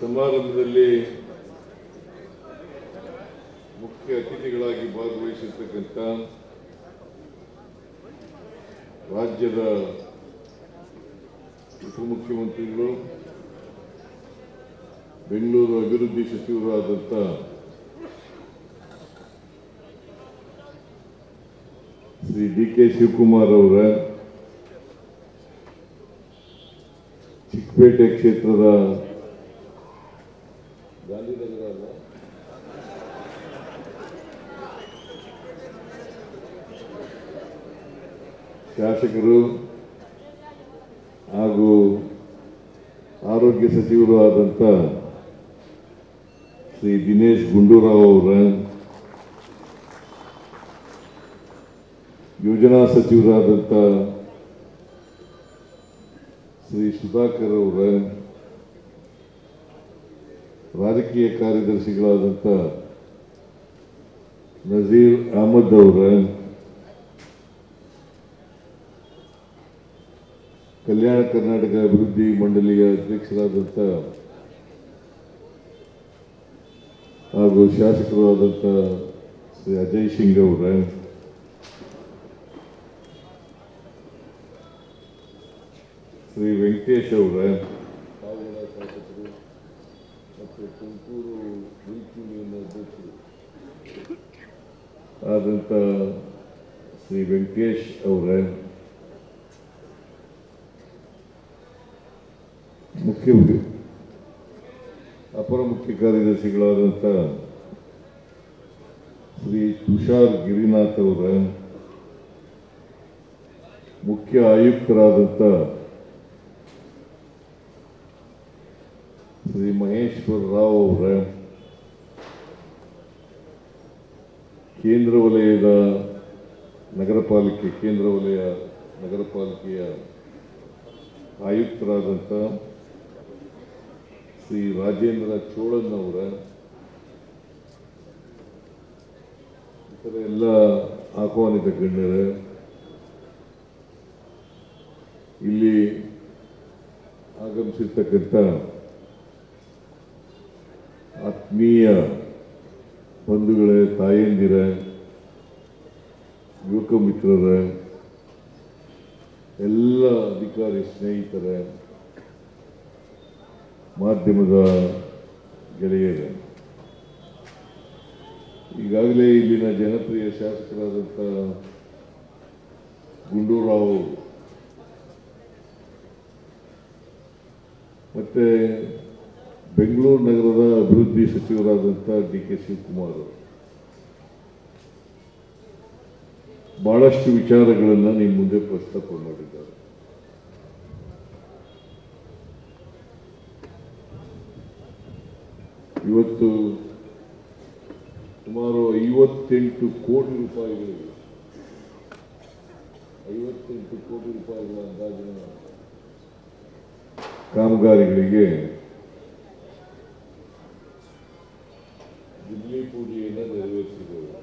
ಸಮಾರಂಭದಲ್ಲಿ ಮುಖ್ಯ ಅತಿಥಿಗಳಾಗಿ ಭಾಗವಹಿಸಿರ್ತಕ್ಕಂಥ ರಾಜ್ಯದ ಉಪಮುಖ್ಯಮಂತ್ರಿಗಳು, ಬೆಂಗಳೂರು ಅಭಿವೃದ್ಧಿ ಸಚಿವರಾದಂಥ ಶ್ರೀ ಡಿ ಕೆ ಶಿವಕುಮಾರ್ ಅವರ, ಚಿಕ್ಕಪೇಟೆ ಕ್ಷೇತ್ರದ ಗಾಂಧಿನಗರ ಅಲ್ಲ ಶಾಸಕರು ಹಾಗೂ ಆರೋಗ್ಯ ಸಚಿವರು ಶ್ರೀ ದಿನೇಶ್ ಗುಂಡೂರಾವ್ ಅವರ ಯೋಜನಾ ಸಚಿವರಾದಂತ ಶ್ರೀ ಸುಧಾಕರ್ ಅವರ ರಾಜಕೀಯ ಕಾರ್ಯದರ್ಶಿಗಳಾದಂಥ ನಜೀರ್ ಅಹಮದ್ ಅವರ ಕಲ್ಯಾಣ ಕರ್ನಾಟಕ ಅಭಿವೃದ್ಧಿ ಮಂಡಳಿಯ ಅಧ್ಯಕ್ಷರಾದಂಥ ಹಾಗೂ ಶಾಸಕರು ಆದಂಥ ಶ್ರೀ ಅಜಯ್ ಸಿಂಗ್ ಅವರ ಶ್ರೀ ವೆಂಕಟೇಶ್ ಅವರ ಪಾವಗಡ ಶಾಸಕರು ಮತ್ತು ತುಮಕೂರು ಮಿಲ್ಕ್ ಯೂನಿಯನ್ ಅಧ್ಯಕ್ಷರು ಆದಂಥ ಶ್ರೀ ವೆಂಕಟೇಶ್ ಅವರ ಮುಖ್ಯ ಅಪರ ಮುಖ್ಯ ಕಾರ್ಯದರ್ಶಿಗಳಾದಂಥ ಶ್ರೀ ತುಷಾರ್ ಗಿರಿನಾಥ್ ಅವರ ಮುಖ್ಯ ಆಯುಕ್ತರಾದಂಥ ಶ್ರೀ ಮಹೇಶ್ವರ ರಾವ್ ಅವರ ಕೇಂದ್ರ ವಲಯದ ನಗರ ಪಾಲಿಕೆ ಕೇಂದ್ರ ವಲಯ ನಗರ ಪಾಲಿಕೆಯ ಆಯುಕ್ತರಾದಂಥ ಶ್ರೀ ರಾಜೇಂದ್ರ ಚೋಳನ್ ಅವರ ಇತರ ಎಲ್ಲ ಆಹ್ವಾನಿತ ಗಣ್ಯರೇ, ಇಲ್ಲಿ ಆಗಮಿಸಿರ್ತಕ್ಕಂಥ ಆತ್ಮೀಯ ಬಂಧುಗಳೇ, ತಾಯಂದಿರ, ಯುವಕ ಮಿತ್ರರ, ಎಲ್ಲ ಅಧಿಕಾರಿ ಸ್ನೇಹಿತರೇ ಮಾಧ್ಯಮದ ಗೆಳೆಯರು ಈಗಾಗಲೇ ಇಲ್ಲಿನ ಜನಪ್ರಿಯ ಶಾಸಕರಾದಂಥ ಗುಂಡೂರಾವ್ ಮತ್ತು ಬೆಂಗಳೂರು ನಗರದ ಅಭಿವೃದ್ಧಿ ಸಚಿವರಾದಂಥ ಡಿ ಕೆ ಶಿವಕುಮಾರ್ ಅವರು. ಬಹಳಷ್ಟು ವಿಚಾರಗಳನ್ನು ನಿಮ್ಮ ಮುಂದೆ ಪ್ರಸ್ತಾಪ ಮಾಡಿದ್ದಾರೆ. ಇವತ್ತು ಸುಮಾರು ಐವತ್ತೆಂಟು ಕೋಟಿ ರೂಪಾಯಿಗಳು, ಐವತ್ತೆಂಟು ಕೋಟಿ ರೂಪಾಯಿಗಳ ಅಂದಾಜಿನ ಕಾಮಗಾರಿಗಳಿಗೆ ದಿಲ್ಲಿ ಪೂಜೆಯನ್ನು ನೆರವೇರಿಸಿದ್ದೇವೆ.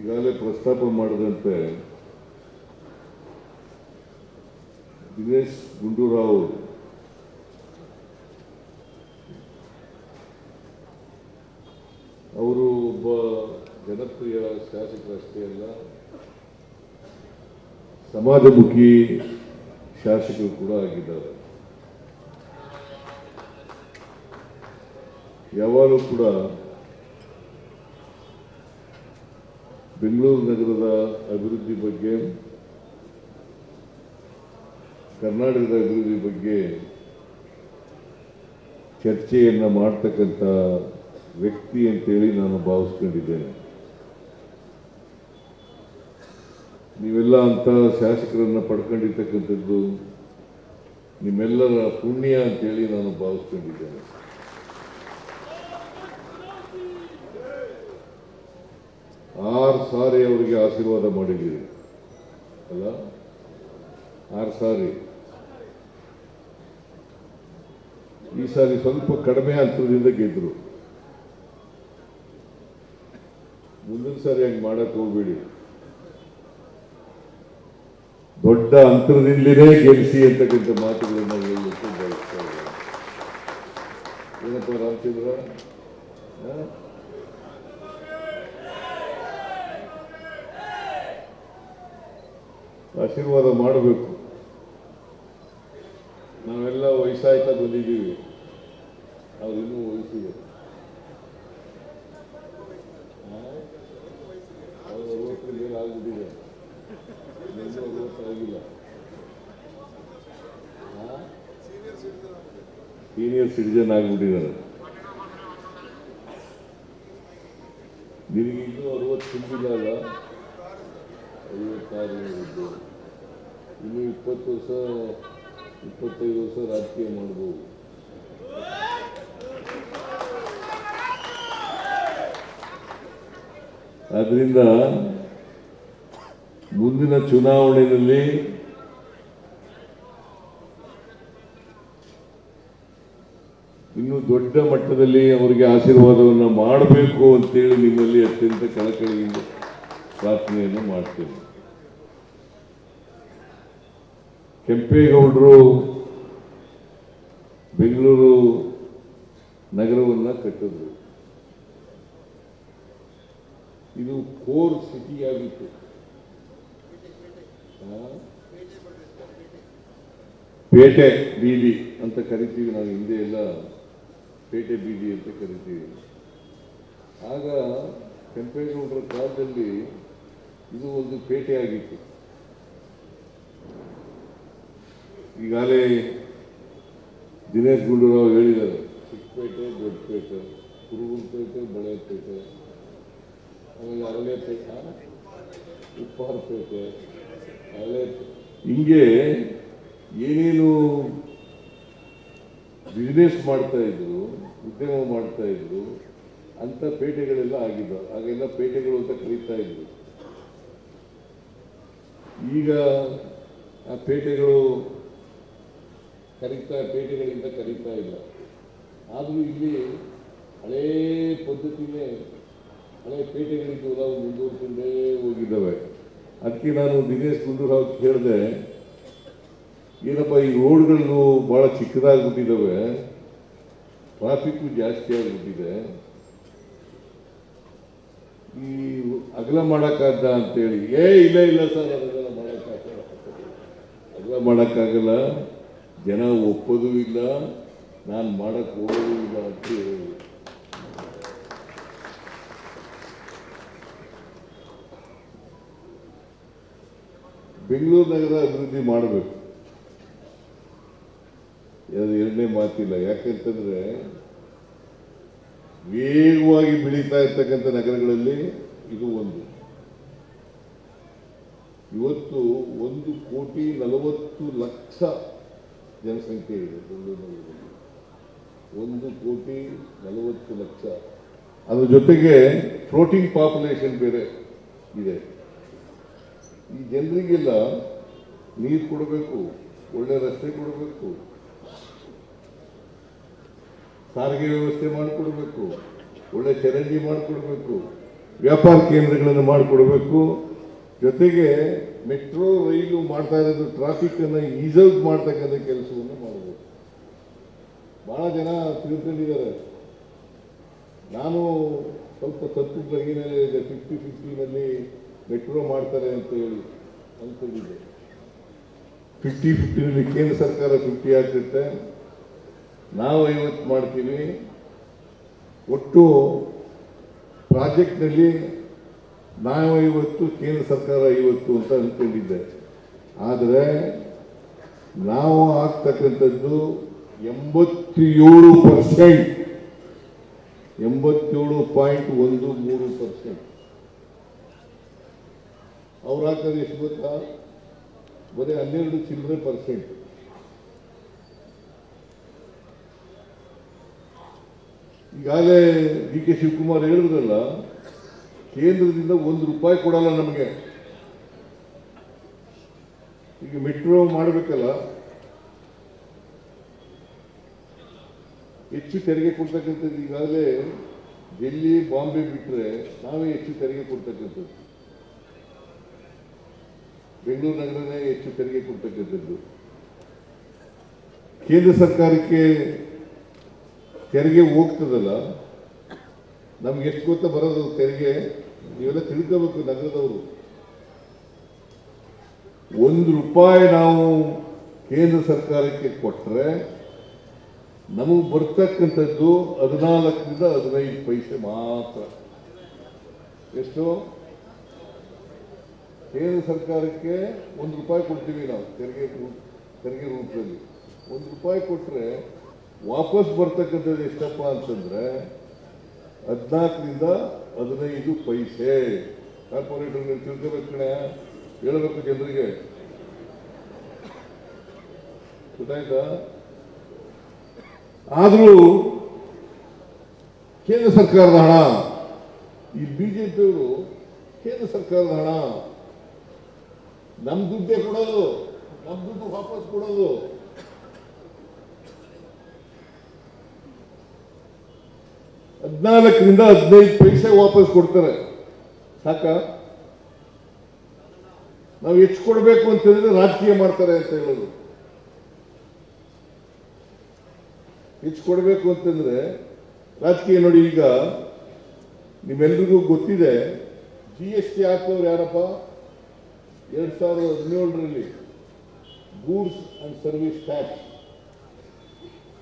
ಈಗಾಗಲೇ ಪ್ರಸ್ತಾಪ ಮಾಡಿದಂತೆ ದಿನೇಶ್ ಗುಂಡೂರಾವ್ ಅವರು ಜನಪ್ರಿಯ ಶಾಸಕರಷ್ಟೇ ಅಲ್ಲ ಸಮಾಜಮುಖಿ ಶಾಸಕರು ಕೂಡ ಆಗಿದ್ದಾರೆ. ಯಾವಾಗಲೂ ಕೂಡ ಬೆಂಗಳೂರು ನಗರದ ಅಭಿವೃದ್ಧಿ ಬಗ್ಗೆ, ಕರ್ನಾಟಕದ ಅಭಿವೃದ್ಧಿ ಬಗ್ಗೆ ಚರ್ಚೆಯನ್ನು ಮಾಡ್ತಕ್ಕಂಥ ವ್ಯಕ್ತಿ ಅಂತೇಳಿ ನಾನು ಭಾವಿಸ್ಕೊಂಡಿದ್ದೇನೆ. ನೀವೆಲ್ಲ ಅಂತ ಶಾಸಕರನ್ನ ಪಡ್ಕೊಂಡಿರ್ತಕ್ಕಂಥದ್ದು ನಿಮ್ಮೆಲ್ಲರ ಪುಣ್ಯ ಅಂತೇಳಿ ನಾನು ಭಾವಿಸ್ಕೊಂಡಿದ್ದೇನೆ. ಆರು ಸಾರಿ ಅವರಿಗೆ ಆಶೀರ್ವಾದ ಮಾಡಿದ್ದೀರಿ. ಅಲ್ಲ? ಆರು ಸಾರಿ. ಈ ಸಾರಿ ಸ್ವಲ್ಪ ಕಡಿಮೆ ಅಂತದಿಂದ ಗೆದ್ರು. ಮುಂದಿನ ಸಾರಿ ಹಂಗೆ ಮಾಡಕ್ ಹೋಗ್ಬೇಡಿ. ದೊಡ್ಡ ಅಂತರದಿಂದಲೇ ಗೆಲ್ಲಿಸಿ ಅಂತಕ್ಕಂಥ ಮಾತುಗಳನ್ನು ಹೇಳಲಿಕ್ಕೆ ಏನಪ್ಪ ರಾಮಚಂದ್ರ? ಆಶೀರ್ವಾದ ಮಾಡಬೇಕು. ನಾವೆಲ್ಲ ವಯಸ್ಸಾಯ್ತಾ ಬಂದಿದ್ದೀವಿ. ಅವ್ರು ಇನ್ನೂ ವಯಸ್ಸಿದೆ ಆಗ್ಬಿಟ್ಟಿದೆ ಇನ್ನೂ ಅರವತ್ತು ಆಗಿಲ್ಲ ಸೀನಿಯರ್ ಸಿಟಿಜನ್ ಆಗಿಬಿಟ್ಟಿದ್ದಾರೆ. ನಿನಗೆ ಇನ್ನೂ ಅರವತ್ತು ತುಂಬಿದಾಗ ಐವತ್ತಾರು ಇನ್ನು ಇಪ್ಪತ್ತು ವರ್ಷ, ಇಪ್ಪತ್ತೈದು ವರ್ಷ ರಾಜಕೀಯ ಮಾಡ್ಬೋದು. ಆದ್ರಿಂದ ಮುಂದಿನ ಚುನಾವಣೆಯಲ್ಲಿ ದೊಡ್ಡ ಮಟ್ಟದಲ್ಲಿ ಅವರಿಗೆ ಆಶೀರ್ವಾದವನ್ನು ಮಾಡಬೇಕು ಅಂತೇಳಿ ನಿಮ್ಮಲ್ಲಿ ಅತ್ಯಂತ ಕಳಕಳಿಯಿಂದ ಪ್ರಾರ್ಥನೆಯನ್ನು ಮಾಡ್ತೇನೆ. ಕೆಂಪೇಗೌಡರು ಬೆಂಗಳೂರು ನಗರವನ್ನು ಕಟ್ಟಿದ್ರು. ಇದು ಕೋರ್ ಸಿಟಿ ಆಗಿತ್ತು? ಪೇಟೆ, ಬೀದಿ ಅಂತ ಕರಿತೀವಿ ನಾವು ಹಿಂದೆ ಎಲ್ಲ. ಪೇಟೆ ಬೀದಿ ಅಂತ ಕರಿತೀವಿ. ಆಗ ಕೆಂಪೇಗೌಡರ ಕಾಲದಲ್ಲಿ ಇದು ಒಂದು ಪೇಟೆ ಆಗಿತ್ತು. ಈಗಾಗಲೇ ದಿನೇಶ್ ಗುಂಡೂರಾವ್ ಹೇಳಿದ್ದಾರೆ ಚಿಕ್ಕಪೇಟೆ ದೊಡ್ಡಪೇಟೆ ಕುರುಗುಂಪೇಟೆ ಬಳೆಪೇಟೆ ಆಮೇಲೆ ಅರಳೆಪೇಟೆ ಉಪ್ಪಾರಪೇಟೆ ಹಳೆ ಹಿಂಗೆ ಏನೇನು ಬಿಸ್ನೆಸ್ ಮಾಡ್ತಾ ಇದ್ರು ಉದ್ಯಮ ಮಾಡ್ತಾ ಇದ್ರು ಅಂತ ಪೇಟೆಗಳೆಲ್ಲ ಆಗಿದ್ದವು ಹಾಗೆಲ್ಲ ಪೇಟೆಗಳು ಅಂತ ಕರೀತಾ ಇದ್ರು. ಈಗ ಆ ಪೇಟೆಗಳು ಕರೀತಾ, ಪೇಟೆಗಳಿಂದ ಕರೀತಾ ಇಲ್ಲ. ಆದರೂ ಇಲ್ಲಿ ಹಳೇ ಪದ್ಧತಿನೇ ಹಳೆ ಪೇಟೆಗಳಿದ್ದು ನಾವು ಮುಂದುವರ್ಕೊಂಡೇ ಹೋಗಿದ್ದಾವೆ. ಅದಕ್ಕೆ ನಾನು ದಿನೇಶ್ ಗುಂಡೂರಾವ್ ಕೇಳಿದೆ, ಏನಪ್ಪ ಈ ರೋಡ್ಗಳು ಭಾಳ ಚಿಕ್ಕದಾಗ್ಬಿಟ್ಟಿದ್ದಾವೆ ಟ್ರಾಫಿಕ್ಕು ಜಾಸ್ತಿ ಆಗಿಬಿಟ್ಟಿದೆ. ಈ ಅಗಲ ಮಾಡೋಕ್ಕಾಗ್ದ ಅಂತೇಳಿ. ಏ, ಇಲ್ಲ ಇಲ್ಲ ಸರ್ ಅದೆಲ್ಲ ಮಾಡೋಕ್ಕಾಗಲ್ಲ ಅಗಲ ಮಾಡೋಕ್ಕಾಗಲ್ಲ. ಜನ ಒಪ್ಪೋದು ಇಲ್ಲ. ನಾನು ಮಾಡಕ್ಕೆ ಹೋಗೋದು ಇಲ್ಲ ಅಂತ ಹೇಳಿ. ಬೆಂಗಳೂರು ನಗರ ಅಭಿವೃದ್ಧಿ ಮಾಡಬೇಕು. ಅದು ಎರಡನೇ ಮಾತಿಲ್ಲ. ಯಾಕೆಂತಂದ್ರೆ, ವೇಗವಾಗಿ ಬೆಳೀತಾ ಇರ್ತಕ್ಕಂಥ ನಗರಗಳಲ್ಲಿ ಇದು ಒಂದು. ಇವತ್ತು ಒಂದು ಕೋಟಿ ನಲವತ್ತು ಲಕ್ಷ ಜನಸಂಖ್ಯೆ ಇದೆ ಬೆಂಗಳೂರಿನಲ್ಲಿ ಒಂದು ಕೋಟಿ ನಲವತ್ತು ಲಕ್ಷ. ಅದ್ರ ಜೊತೆಗೆ ಫ್ಲೋಟಿಂಗ್ ಪಾಪ್ಯುಲೇಷನ್ ಬೇರೆ ಇದೆ. ಈ ಜನರಿಗೆಲ್ಲ ನೀರು ಕೊಡಬೇಕು, ಒಳ್ಳೆ ರಸ್ತೆ ಕೊಡಬೇಕು ಸಾರಿಗೆ ವ್ಯವಸ್ಥೆ ಮಾಡಿಕೊಡ್ಬೇಕು, ಒಳ್ಳೆ ಚರಂಡಿ ಮಾಡಿಕೊಡ್ಬೇಕು, ವ್ಯಾಪಾರ ಕೇಂದ್ರಗಳನ್ನು ಮಾಡಿಕೊಡ್ಬೇಕು. ಜೊತೆಗೆ ಮೆಟ್ರೋ, ರೈಲು ಮಾಡ್ತಾ ಇರೋದು ಟ್ರಾಫಿಕ್ ಅನ್ನು ಈಸೌಟ್ ಮಾಡ್ತಕ್ಕಂಥ ಕೆಲಸವನ್ನು ಮಾಡಬೇಕು. ಬಹಳ ಜನ ತಿಳ್ಕೊಂಡಿದ್ದಾರೆ. ನಾನು ಸ್ವಲ್ಪ ತಪ್ಪು ಬಗೆನಲ್ಲಿ ಫಿಫ್ಟಿ ಫಿಫ್ಟಿನಲ್ಲಿ ಮೆಟ್ರೋ ಮಾಡ್ತಾರೆ ಅಂತ ಹೇಳಿ ಅಂದ್ಕೊಂಡಿದ್ದೆ. ಫಿಫ್ಟಿ ಫಿಫ್ಟಿನಲ್ಲಿ ಕೇಂದ್ರ ಸರ್ಕಾರ ಫಿಫ್ಟಿ ಆಗ್ತಿರುತ್ತೆ. ನಾವು ಐವತ್ತು ಮಾಡ್ತೀವಿ ಒಟ್ಟು ಪ್ರಾಜೆಕ್ಟ್ನಲ್ಲಿ ನಾವು ಇವತ್ತು, ಕೇಂದ್ರ ಸರ್ಕಾರ ಇವತ್ತು ಅಂತ ಅಂದ್ಕೊಂಡಿದ್ದೆ ಆದರೆ ನಾವು ಆಗ್ತಕ್ಕಂಥದ್ದು ಎಂಬತ್ತೇಳು ಪರ್ಸೆಂಟ್. ಎಂಬತ್ತೇಳು ಪಾಯಿಂಟ್ ಒಂದು ಮೂರು ಪರ್ಸೆಂಟ್. ಅವ್ರು ಹಾಕೋದು ಎಷ್ಟು ಗೊತ್ತಾ? ಬರೀ ಹನ್ನೆರಡು ಚಿಲ್ಲರೆ ಪರ್ಸೆಂಟ್. ಈಗಾಗಲೇ ಡಿ ಕೆ ಶಿವಕುಮಾರ್ ಹೇಳಿದ್ರಲ್ಲ ಕೇಂದ್ರದಿಂದ ಒಂದು ರೂಪಾಯಿ ಕೊಡಲ್ಲ ನಮಗೆ. ಈಗ ಮೆಟ್ರೋ ಮಾಡಬೇಕಲ್ಲ, ಹೆಚ್ಚು ತೆರಿಗೆ ಕೊಡ್ತಕ್ಕಂಥದ್ದು ಈಗಾಗಲೇ ಡೆಲ್ಲಿ, ಬಾಂಬೆ ಬಿಟ್ಟರೆ ನಾವೇ ಹೆಚ್ಚು ತೆರಿಗೆ ಕೊಡ್ತಕ್ಕಂಥದ್ದು. ಬೆಂಗಳೂರು ನಗರನೇ ಹೆಚ್ಚು ತೆರಿಗೆ ಕೊಡ್ತಕ್ಕಂಥದ್ದು. ಕೇಂದ್ರ ಸರ್ಕಾರಕ್ಕೆ ತೆರಿಗೆ ಹೋಗ್ತದಲ್ಲ? ನಮ್ಗೆ ಎಷ್ಟು ಗೊತ್ತ ಬರೋದು? ತೆರಿಗೆ ನೀವೆಲ್ಲ ತಿಳ್ಕೋಬೇಕು ನಗರದವರು. ಒಂದು ರೂಪಾಯಿ ನಾವು ಕೇಂದ್ರ ಸರ್ಕಾರಕ್ಕೆ ಕೊಟ್ಟರೆ ನಮಗೆ ಬರ್ತಕ್ಕಂಥದ್ದು ಹದಿನಾಲ್ಕರಿಂದ ಹದಿನೈದು ಪೈಸೆ ಮಾತ್ರ. ಎಷ್ಟು? ಕೇಂದ್ರ ಸರ್ಕಾರಕ್ಕೆ ಒಂದು ರೂಪಾಯಿ ಕೊಡ್ತೀವಿ ನಾವು ತೆರಿಗೆ ತೆರಿಗೆ ರೂಪದಲ್ಲಿ ಒಂದು ರೂಪಾಯಿ ಕೊಟ್ಟರೆ ವಾಪಸ್ ಬರ್ತಕ್ಕಂಥದ್ದು ಎಷ್ಟಪ್ಪ ಅಂತಂದ್ರೆ ಹದಿನಾಲ್ಕರಿಂದ ಹದಿನೈದು ಪೈಸೆ. ಕಾರ್ಪೊರೇಟರ್ ತಿಳ್ಕೋಬೇಕು ಕಣೆ. ಹೇಳಬೇಕು ಜನರಿಗೆ. ಗೊತ್ತಾಯ್ತಾ? ಆದರೂ ಕೇಂದ್ರ ಸರ್ಕಾರದ ಹಣ, ಈ ಬಿಜೆಪಿಯವರು ಕೇಂದ್ರ ಸರ್ಕಾರದ ಹಣ. ನಮ್ಮ ದುಡ್ಡೇ ಕೊಡೋದು, ನಮ್ ದುಡ್ಡು ವಾಪಸ್ ಕೊಡೋದು. ಹದಿನಾಲ್ಕರಿಂದ ಹದಿನೈದು ಪೈಸೆ ವಾಪಸ್ ಕೊಡ್ತಾರೆ. ಸಾಕ? ನಾವು ಹೆಚ್ಚು ಕೊಡಬೇಕು ಅಂತ ಹೇಳಿದ್ರೆ ರಾಜಕೀಯ ಮಾಡ್ತಾರೆ ಅಂತ ಹೇಳೋದು. ಹೆಚ್ಚು ಕೊಡಬೇಕು ಅಂತಂದ್ರೆ ರಾಜಕೀಯ ನೋಡಿ ಈಗ ನಿಮ್ಮೆಲ್ರಿಗೂ ಗೊತ್ತಿದೆ ಜಿ ಎಸ್ ಟಿ ಹಾಕೋರು ಯಾರಪ್ಪ? ಎರಡ್ ಸಾವಿರದ ಹದಿನೇಳರಲ್ಲಿ ಗೂಡ್ಸ್ ಅಂಡ್ ಸರ್ವಿಸ್ ಟ್ಯಾಕ್ಸ್.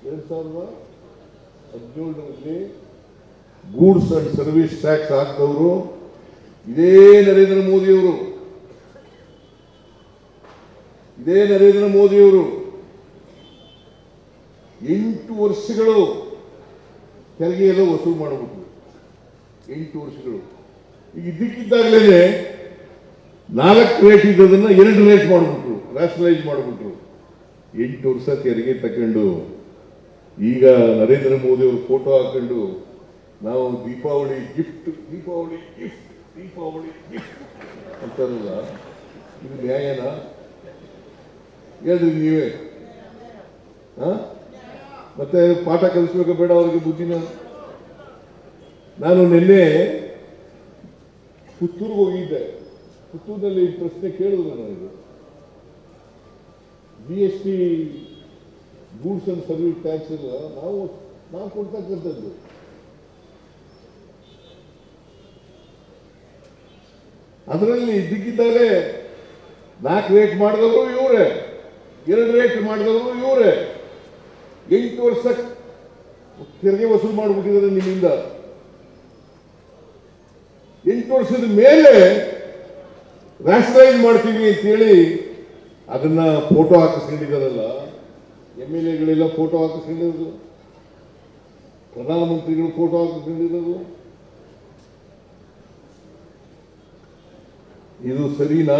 ಎರಡ್ ಸಾವಿರದ ಹದಿನೇಳರಲ್ಲಿ ಗೂಡ್ಸ್ ಅಂಡ್ ಸರ್ವಿಸ್ ಟ್ಯಾಕ್ಸ್ ಹಾಕಿದವರು, ಇದೇ ನರೇಂದ್ರ ಮೋದಿಯವರು. ಇದೇ ನರೇಂದ್ರ ಮೋದಿಯವರು. ಎಂಟು ವರ್ಷಗಳು ತೆರಿಗೆ ಎಲ್ಲ ವಸೂಲು ಮಾಡಬಹುದು ಎಂಟು ವರ್ಷಗಳು. ಈಗ ಇದಕ್ಕಿದ್ದಾಗಲೇ ನಾಲ್ಕು ರೇಟ್ ಇದ್ದದನ್ನ ಎರಡು ರೇಟ್ ಮಾಡಿಬಿಟ್ರು ರ್ಯಾಷನಲೈಸ್ ಮಾಡಿಬಿಟ್ರು. ಎಂಟು ವರ್ಷ ತೆರಿಗೆ ತಕೊಂಡು ಈಗ ನರೇಂದ್ರ ಮೋದಿ ಅವರು ಫೋಟೋ ಹಾಕೊಂಡು ನಾವು Deepavali gift Deepavali gift Deepavali gift ಅಂತಾರಲ್ಲ ಇದು ನ್ಯಾಯನ? ಹೇಳ್ರಿ ನೀವೇ. ಹಾ ಮತ್ತೆ ಪಾಠ ಕಲಿಸ್ಬೇಕು ಬೇಡ ಅವ್ರಿಗೆ ಬುದ್ಧಿನ. ನಾನು ನಿನ್ನೆ ಪುತ್ತೂರಿಗೆ ಹೋಗಿದ್ದೆ. ಪುತ್ತೂರಿನಲ್ಲಿ ಪ್ರಶ್ನೆ ಕೇಳಿದ್ರು ನನಗೆ. G S T goods and service tax ನಾವು ನಾವು ಕೊಡ್ತಕ್ಕಂಥದ್ದು ಅದರಲ್ಲಿ ಇದ್ದಕ್ಕಿದ್ದಾಗಲೇ ನಾಲ್ಕು ರೇಟ್ ಮಾಡಿದವರು ಇವರೇ, ಎರಡು ರೇಟ್ ಮಾಡಿದವರು ಇವರೇ. ಎಂಟು ವರ್ಷ ತೆರಿಗೆ ವಸೂಲು ಮಾಡಿಬಿಟ್ಟಿದ್ದಾರೆ ನಿಮ್ಮಿಂದ. ಎಂಟು ವರ್ಷದ ಮೇಲೆ ರ್ಯಾಷನಲೈಸ್ ಮಾಡ್ತೀವಿ ಅಂತೇಳಿ ಅದನ್ನ ಫೋಟೋ ಹಾಕಿಸ್ಕೊಂಡಿದ್ದಾರಲ್ಲ ಎಂ ಎಲ್ ಎಗಳೆಲ್ಲ ಫೋಟೋ ಹಾಕಿಸ್ಕೊಂಡಿರೋದು, ಪ್ರಧಾನಮಂತ್ರಿಗಳು ಫೋಟೋ ಹಾಕಿಸ್ಕೊಂಡಿರೋದು. ಇದು ಸರಿನಾ?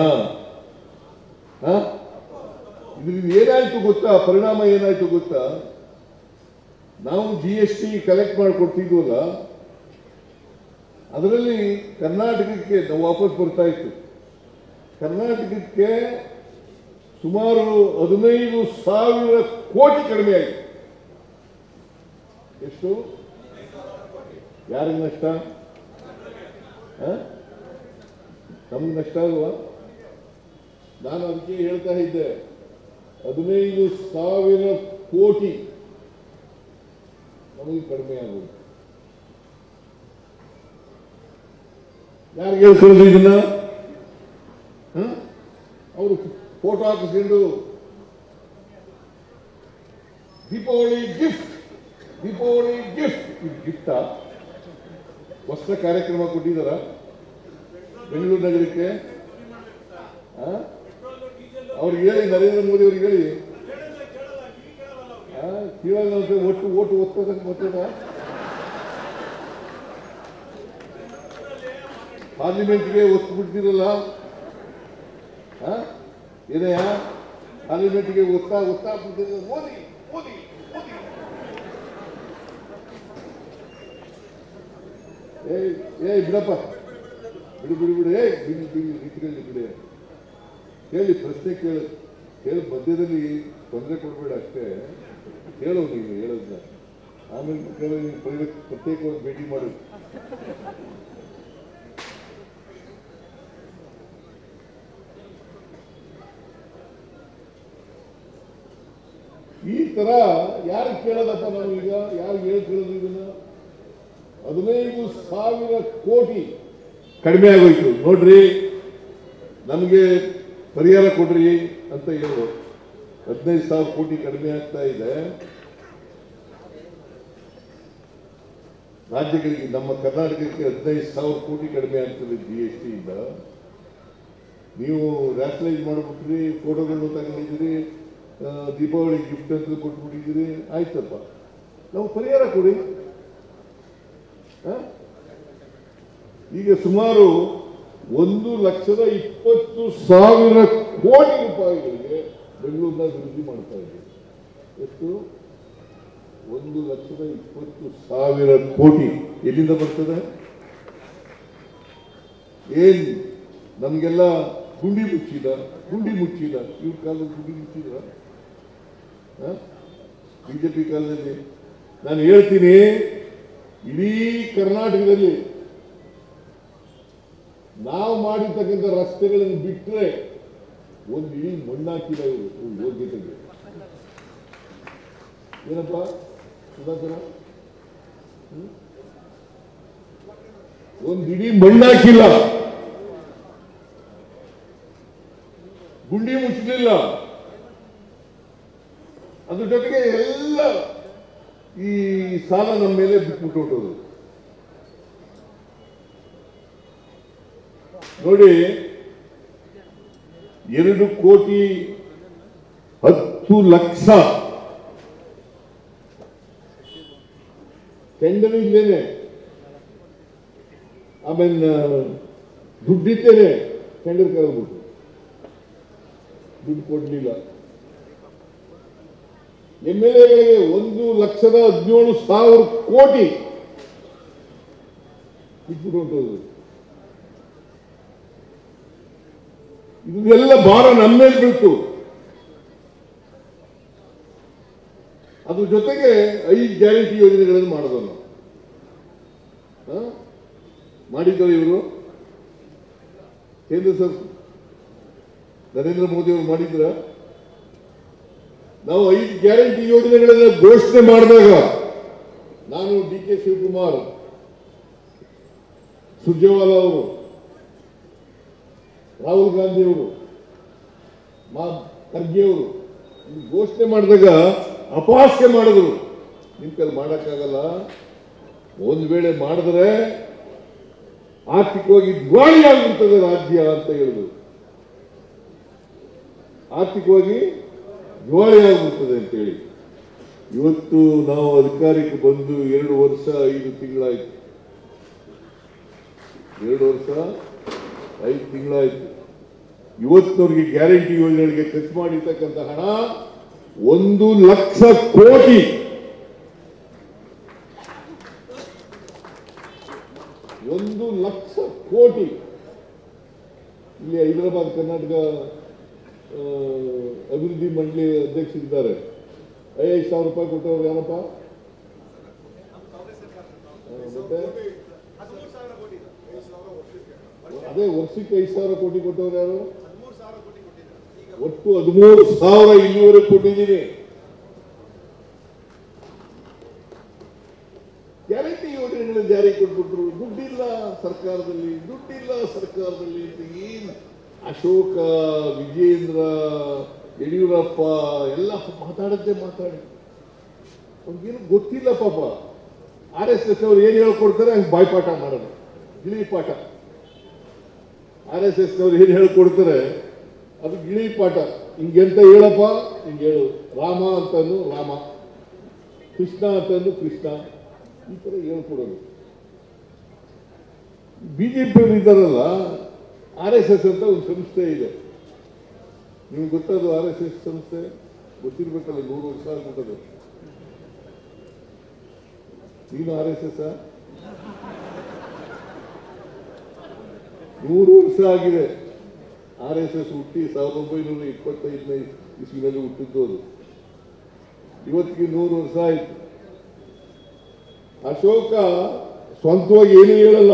ಇದ್ರಿಂದ ಏನಾಯ್ತು ಗೊತ್ತಾ? ಪರಿಣಾಮ ಏನಾಯ್ತು ಗೊತ್ತಾ? ನಾವು ಜಿ ಎಸ್ ಟಿ ಕಲೆಕ್ಟ್ ಮಾಡಿಕೊಡ್ತಿದ್ವಲ್ಲ, ಅದರಲ್ಲಿ ಕರ್ನಾಟಕಕ್ಕೆ ನಾವು ವಾಪಸ್ ಬರ್ತಾ ಇತ್ತು. ಕರ್ನಾಟಕಕ್ಕೆ ಸುಮಾರು ಹದಿನೈದು ಸಾವಿರ ಕೋಟಿ ಕಡಿಮೆ ಆಯಿತು. ಎಷ್ಟು? ಯಾರಿಗೆ ನಷ್ಟ? ನಮ್ಗೆ ನಷ್ಟ ಅಲ್ವಾ? ನಾನು ಅದಕ್ಕೆ ಹೇಳ್ತಾ ಇದ್ದೆ, ಹದಿನೈದು ಸಾವಿರ ಕೋಟಿ ನಮಗೆ ಕಡಿಮೆ ಆಗುವುದು ಯಾರಿಗೆ ಹೇಳ್ಕೊಳ್ಳೋದು ಇದನ್ನ? ಅವರು ಫೋಟೋ ಹಾಕಿಸ್ಕೊಂಡು ದೀಪಾವಳಿ ಗಿಫ್ಟ್ ದೀಪಾವಳಿ ಗಿಫ್ಟ್ ಗಿಫ್ಟಾ ಹೊಸ ಕಾರ್ಯಕ್ರಮ ಕೊಟ್ಟಿದ್ದಾರ? ಬೆಂಗಳೂರು ನಗರಕ್ಕೆ? ಅವ್ರಿಗೆ ಹೇಳಿ, ನರೇಂದ್ರ ಮೋದಿ ಅವ್ರಿಗೆ ಹೇಳಿ. ಕೇಳಲ್ಲ ಒಟ್ಟು ಓಟು ಒತ್ತೋದಕ್ಕೆ ಒತ್ತದ ಪಾರ್ಲಿಮೆಂಟ್ಗೆ ಒತ್ತು ಬಿಡ್ತಿರಲ್ಲ? ಇದೆಯ ಪಾರ್ಲಿಮೆಂಟ್ಗೆ ಒತ್ತಾ ಒತ್ತಾ ಬಿಡ್ತಿರಲ್ಲ? ಮೋದಿ ಮೋದಿ ಮೋದಿ. ಏಯ್ ಏಯ್ ಬಿಡಪ್ಪ. ಬಿಡು ಬಿಡು ಬಿಡು ಹೇ ಬಿಡಿ ಬಿಡಿ ನಿಂತ್ಕೊಳ್ಳಿ ಬಿಡಿ. ಕೇಳಿ, ಪ್ರಶ್ನೆ ಕೇಳು. ಕೇಳಿ, ಮಧ್ಯದಲ್ಲಿ ತೊಂದರೆ ಕೊಡಬೇಡ ಅಷ್ಟೇ. ಕೇಳು ನೀನು ಹೇಳೋದನ್ನ. ಆಮೇಲೆ ಮಕ್ಕಳು ನೀನು ಪ್ರತ್ಯೇಕವಾಗಿ ಭೇಟಿ ಮಾಡು. ಈ ತರ ಯಾರು ಕೇಳೋದಪ್ಪ ನಾವು ಈಗ? ಯಾರು ಹೇಳ್ತಿರೋದು ಇದನ್ನ? ಹದಿನೈದು ಸಾವಿರ ಕೋಟಿ. ಕಡಿಮೆ ಆಗೋಯ್ತು. ನೋಡ್ರಿ, ನಮಗೆ ಪರಿಹಾರ ಕೊಡ್ರಿ ಅಂತ ಹೇಳು ಹದಿನೈದು ಸಾವಿರ ಕೋಟಿ ಕಡಿಮೆ ಆಗ್ತಾ ಇದೆ. ರಾಜ್ಯಗಳಿಗೆ, ನಮ್ಮ ಕರ್ನಾಟಕಕ್ಕೆ ಹದಿನೈದು ಸಾವಿರ ಕೋಟಿ ಕಡಿಮೆ ಆಗ್ತದೆ ಜಿ ಎಸ್ ಟಿ ಇಂದ. ನೀವು ರ್ಯಾಷನಲೈಸ್ ಮಾಡಿಬಿಟ್ರಿ ಫೋಟೋಗಳು ತಗೊಂಡಿದ್ದೀರಿ ದೀಪಾವಳಿ ಗಿಫ್ಟ್ ಅಂತ ಕೊಟ್ಬಿಟ್ಟಿದ್ದೀರಿ, ಆಯ್ತಪ್ಪ. ನಾವು ಪರಿಹಾರ ಕೊಡಿ. ಆ? ಈಗ ಸುಮಾರು ಒಂದು ಲಕ್ಷದ ಇಪ್ಪತ್ತು ಸಾವಿರ ಕೋಟಿ ರೂಪಾಯಿಗಳಿಗೆ ಬೆಂಗಳೂರಿನ ಅಭಿವೃದ್ಧಿ ಮಾಡ್ತಾ ಇದೆ. ಎಷ್ಟು? ಒಂದು ಲಕ್ಷದ ಇಪ್ಪತ್ತು ಸಾವಿರ ಕೋಟಿ. ಎಲ್ಲಿಂದ ಬರ್ತದೆ? ಏನ್? ನಮಗೆಲ್ಲ ಗುಂಡಿ ಮುಚ್ಚಿದ ಗುಂಡಿ ಮುಚ್ಚಿದ. ಇವ್ರ ಕಾಲದಲ್ಲಿ ಗುಂಡಿ ಮುಚ್ಚಿದ ಬಿಜೆಪಿ ಕಾಲದಲ್ಲಿ. ನಾನು ಹೇಳ್ತೀನಿ, ಇಡೀ ಕರ್ನಾಟಕದಲ್ಲಿ ನಾವು ಮಾಡಿರ್ತಕ್ಕಂಥ ರಸ್ತೆಗಳನ್ನು ಬಿಟ್ಟರೆ ಒಂದು ಇಡೀ ಇವ್ರ ಯೋಗ್ಯತೆಗೆ. ಏನಪ್ಪ, ಸುಧಾಕರ? ಒಂದು ಇಡೀ ಮಣ್ಣಾಕಿಲ್ಲ. ಗುಂಡಿ ಮುಚ್ಚಲಿಲ್ಲ ಅದ್ರ ಜೊತೆಗೆ ಎಲ್ಲ ಈ ಸಾಲ ನಮ್ಮ ಮೇಲೆ ಬಿಟ್ಬಿಟ್ಟು ನೋಡಿ, ಎರಡು ಕೋಟಿ ಹತ್ತು ಲಕ್ಷ. ಟೆಂಡರ್ ಇದ್ದೇನೆ. ಆಮೇಲೆ ದುಡ್ಡಿದ್ದೇನೆ. ಟೆಂಡರ್ ಕರೆದ್ಬಿಟ್ಟು ದುಡ್ಡು ಕೊಡ್ಲಿಲ್ಲ. ಎಂ ಎಲ್ ಎಗಳಿಗೆ ಒಂದು ಲಕ್ಷದ ಹದಿನೇಳು ಸಾವಿರ ಕೋಟಿ ಇಟ್ಬಿಟ್ಟು ಹೊಂಟೋದು ಇದೆಲ್ಲ ಭಾರ ನಮ್ಮ ಮೇಲೆ ಅದ್ರ ಜೊತೆಗೆ ಐದು ಗ್ಯಾರಂಟಿ ಯೋಜನೆಗಳನ್ನು ಮಾಡಿದ್ರು ನಾವು. ಆ? ಮಾಡಿದ್ದಾರೆ ಇವರು. ಕೇಂದ್ರ ಸರ್ ನರೇಂದ್ರ ಮೋದಿ ಅವರು ಮಾಡಿದ್ರ. ನಾವು ಐದು ಗ್ಯಾರಂಟಿ ಯೋಜನೆಗಳನ್ನು ಘೋಷಣೆ ಮಾಡಿದಾಗ ನಾನು ಡಿ ಕೆ ಶಿವಕುಮಾರ್, ಸುರ್ಜೇವಾಲಾ ಅವರು ರಾಹುಲ್ ಗಾಂಧಿ ಅವರು, ಮಾ ಖರ್ಗೆ ಅವರು ಘೋಷಣೆ ಮಾಡಿದಾಗ ಅಪಹಾಸ್ಯ ಮಾಡಿದ್ರು. ನಿಮ್ ಕೈಲಿ ಮಾಡಕ್ಕಾಗಲ್ಲ. ಒಂದ್ ವೇಳೆ ಮಾಡಿದ್ರೆ ಆರ್ಥಿಕವಾಗಿ ದ್ವಾಳಿ ಆಗಿರ್ತದೆ ರಾಜ್ಯ ಅಂತ ಹೇಳಿದ್ರು. ಆರ್ಥಿಕವಾಗಿ ದ್ವಾಳಿ ಆಗಿಬಿಡ್ತದೆ ಅಂತೇಳಿ ಇವತ್ತು ನಾವು ಅಧಿಕಾರಕ್ಕೆ ಬಂದು ಎರಡು ವರ್ಷ, ಐದು ತಿಂಗಳಾಯ್ತು. ಎರಡು ವರ್ಷ ಐದು ತಿಂಗಳಾಯ್ತು. ಇವತ್ತಿನವ್ರಿಗೆ ಗ್ಯಾರಂಟಿ ಯೋಜನೆಗಳಿಗೆ ಖರ್ಚು ಮಾಡಿರ್ತಕ್ಕಂಥ ಹಣ ಒಂದು ಲಕ್ಷ ಕೋಟಿ. ಒಂದು ಲಕ್ಷ ಕೋಟಿ. ಇಲ್ಲಿ ಹೈದರಾಬಾದ್, ಕರ್ನಾಟಕ ಅಭಿವೃದ್ಧಿ ಮಂಡಳಿ ಅಧ್ಯಕ್ಷರಿದ್ದಾರೆ. ಐದು ಸಾವಿರ ರೂಪಾಯಿ ಕೊಟ್ಟವ್ರು ಯಾರಪ್ಪ? ಮತ್ತೆ? ಅದೇ ವರ್ಷಕ್ಕೆ ಐದು ಸಾವಿರ ಕೋಟಿ ಕೊಟ್ಟವ್ರು ಯಾರು? ಒಟ್ಟು ಹದಿಮೂರು ಸಾವಿರ ಇಲ್ಲಿವರೆಗೆ ಕೊಟ್ಟಿದ್ದೀನಿ. ಗ್ಯಾರಂಟಿ ಯೋಜನೆಗಳನ್ನ ಜಾರಿ ಕೊಟ್ಬಿಟ್ರು? ದುಡ್ಡಿಲ್ಲ ಸರ್ಕಾರದಲ್ಲಿ ದುಡ್ಡಿಲ್ಲ ಸರ್ಕಾರದಲ್ಲಿ ಏನ್ ಅಶೋಕ, ವಿಜೇಂದ್ರ, ಯಡಿಯೂರಪ್ಪ ಎಲ್ಲ ಮಾತಾಡದ್ದೇ ಮಾತಾಡಿ. ಅವ್ರಿಗೇನು ಗೊತ್ತಿಲ್ಲ ಪಾಪ. ಆರ್ ಎಸ್ ಎಸ್ ಅವ್ರು ಏನು ಹೇಳ್ಕೊಡ್ತಾರೆ, ಹಂಗೆ ಬಾಯ್ಪಾಠ ಮಾಡೋದು. ಗಿಳಿ ಪಾಠ. ಆರ್ ಎಸ್ ಎಸ್ ನವರು ಏನ್ ಹೇಳ್ಕೊಡ್ತಾರೆ, ಅದು ಗಿಳಿ ಪಾಠ. ಹಿಂಗೆಂತ ಹೇಳಪ್ಪ, ಹಿಂಗೆ ಹೇಳು. ರಾಮ ಅಂತಂದು ರಾಮ. ಕೃಷ್ಣ ಅಂತಂದು ಕೃಷ್ಣ. ಈ ತರ ಹೇಳ್ಕೊಡೋದು. ಬಿಜೆಪಿ ಪಿಯವರು ಇದ್ದಾರಲ್ಲ ಆರ್ ಎಸ್ ಎಸ್ ಅಂತ ಒಂದು ಸಂಸ್ಥೆ ಇದೆ. ನಿಮ್ಗೆ ಗೊತ್ತದು ಆರ್ ಎಸ್ ಎಸ್ ಸಂಸ್ಥೆ? ಗೊತ್ತಿರ್ಬೇಕಲ್ಲ, ನೂರು ವರ್ಷ ಆಗ್ಬಿಟ್ಟದು. ನೀನು ಆರ್ ಎಸ್ ಎಸ್ ನೂರು ವರ್ಷ ಆಗಿದೆ. ಆರ್ ಎಸ್ ಎಸ್ ಹುಟ್ಟಿ ಸಾವಿರದ ಒಂಬೈನೂರ ಇಪ್ಪತ್ತೈದನೇ ಇಸ್ವಿನಲ್ಲಿ ಹುಟ್ಟಿದ್ದು ಅದು ಇವತ್ತಿಗೆ ನೂರು ವರ್ಷ ಆಯ್ತು. ಅಶೋಕ ಸ್ವಂತವಾಗಿ ಏನೂ ಹೇಳಲ್ಲ.